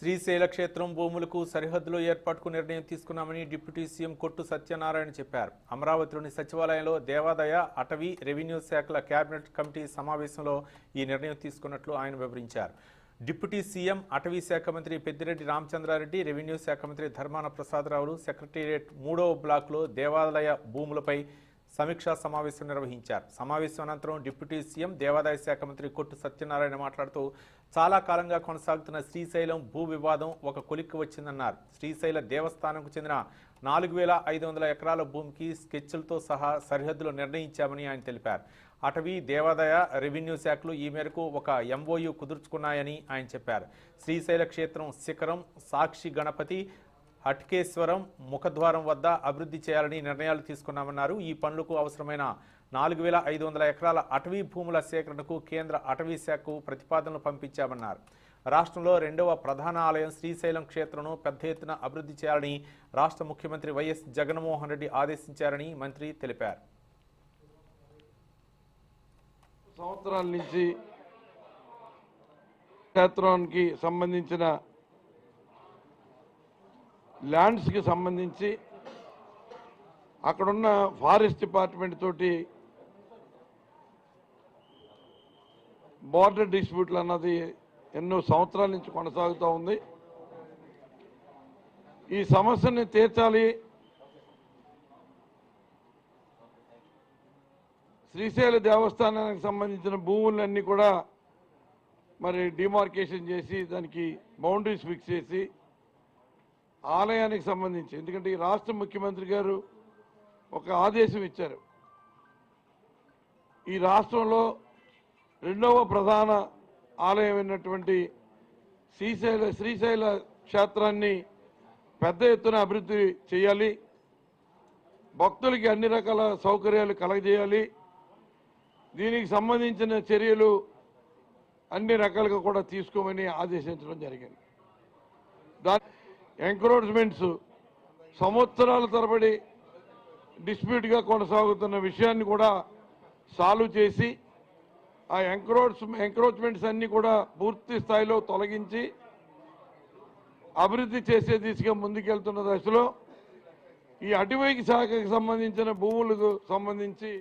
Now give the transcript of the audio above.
శ్రీశైల క్షేత్రం భూములకు సరిహద్దులో ఏర్పాటుకు నిర్ణయం తీసుకున్నామని డిప్యూటీ సీఎం కొట్టు సత్యనారాయణ చెప్పారు. అమరావతిలోని సచివాలయంలో దేవాదాయ అటవీ రెవెన్యూ శాఖల కేబినెట్ కమిటీ సమావేశంలో ఈ నిర్ణయం తీసుకున్నట్లు ఆయన వివరించారు. డిప్యూటీ సీఎం అటవీ శాఖ మంత్రి పెద్దిరెడ్డి రామచంద్రారెడ్డి రెవెన్యూ శాఖ మంత్రి ధర్మాన ప్రసాదరావులు సెక్రటేరియట్ మూడవ బ్లాక్లో దేవాలయ భూములపై సమీక్షా సమావేశం నిర్వహించారు. సమావేశం అనంతరం డిప్యూటీ సీఎం దేవాదాయ శాఖ మంత్రి కొట్టు సత్యనారాయణ మాట్లాడుతూ చాలా కాలంగా కొనసాగుతున్న శ్రీశైలం భూ వివాదం ఒక కొలిక్కి వచ్చిందన్నారు. శ్రీశైల దేవస్థానంకు చెందిన నాలుగు వేల ఐదు వందల ఎకరాల భూమికి స్కెచ్లతో సహా సరిహద్దులు నిర్ణయించామని ఆయన తెలిపారు. అటవీ దేవాదాయ రెవెన్యూ శాఖలు ఈ మేరకు ఒక ఎంఓయు కుదుర్చుకున్నాయని ఆయన చెప్పారు. శ్రీశైల క్షేత్రం శిఖరం సాక్షి గణపతి హట్కేశ్వరం ముఖద్వారం వద్ద అభివృద్ధి చేయాలని నిర్ణయాలు తీసుకున్నామన్నారు. ఈ పనులకు అవసరమైన నాలుగు వేల ఐదు వందల ఎకరాల అటవీ భూముల సేకరణకు కేంద్ర అటవీ శాఖకు ప్రతిపాదనలు పంపించామన్నారు. రాష్ట్రంలో రెండవ ప్రధాన ఆలయం శ్రీశైలం క్షేత్రంను పెద్ద ఎత్తున అభివృద్ధి చేయాలని రాష్ట్ర ముఖ్యమంత్రి వైఎస్ జగన్మోహన్ రెడ్డి ఆదేశించారని మంత్రి తెలిపారు. సంవత్సరాల నుంచి క్షేత్రానికి సంబంధించిన ల్యాండ్స్కి సంబంధించి అక్కడున్న ఫారెస్ట్ డిపార్ట్మెంట్ తోటి బార్డర్ డిస్ప్యూట్లు అన్నది ఎన్నో సంవత్సరాల నుంచి కొనసాగుతూ ఉంది. ఈ సమస్యని తీర్చాలి. శ్రీశైల దేవస్థానానికి సంబంధించిన భూములన్నీ కూడా మరి డిమార్కేషన్ చేసి దానికి బౌండరీస్ ఫిక్స్ చేసి ఆలయానికి సంబంధించి. ఎందుకంటే ఈ రాష్ట్ర ముఖ్యమంత్రి గారు ఒక ఆదేశం ఇచ్చారు. ఈ రాష్ట్రంలో రెండవ ప్రధాన ఆలయమైనటువంటి శ్రీశైల శ్రీశైల క్షేత్రాన్ని పెద్ద ఎత్తున అభివృద్ధి చేయాలి. భక్తులకి అన్ని రకాల సౌకర్యాలు కలగజేయాలి. దీనికి సంబంధించిన చర్యలు అన్ని రకాలుగా కూడా తీసుకోమని ఆదేశించడం జరిగింది. దాని ఎంక్రోచ్మెంట్స్ సంవత్సరాల తరబడి డిస్ప్యూట్గా కొనసాగుతున్న విషయాన్ని కూడా సాల్వ్ చేసి ఆ ఎంక్రోచ్ ఎంక్రోచ్మెంట్స్ అన్నీ కూడా పూర్తి స్థాయిలో తొలగించి అభివృద్ధి చేసే దిశగా ముందుకెళ్తున్న దశలో ఈ అటవీకి శాఖకు సంబంధించిన భూములకు సంబంధించి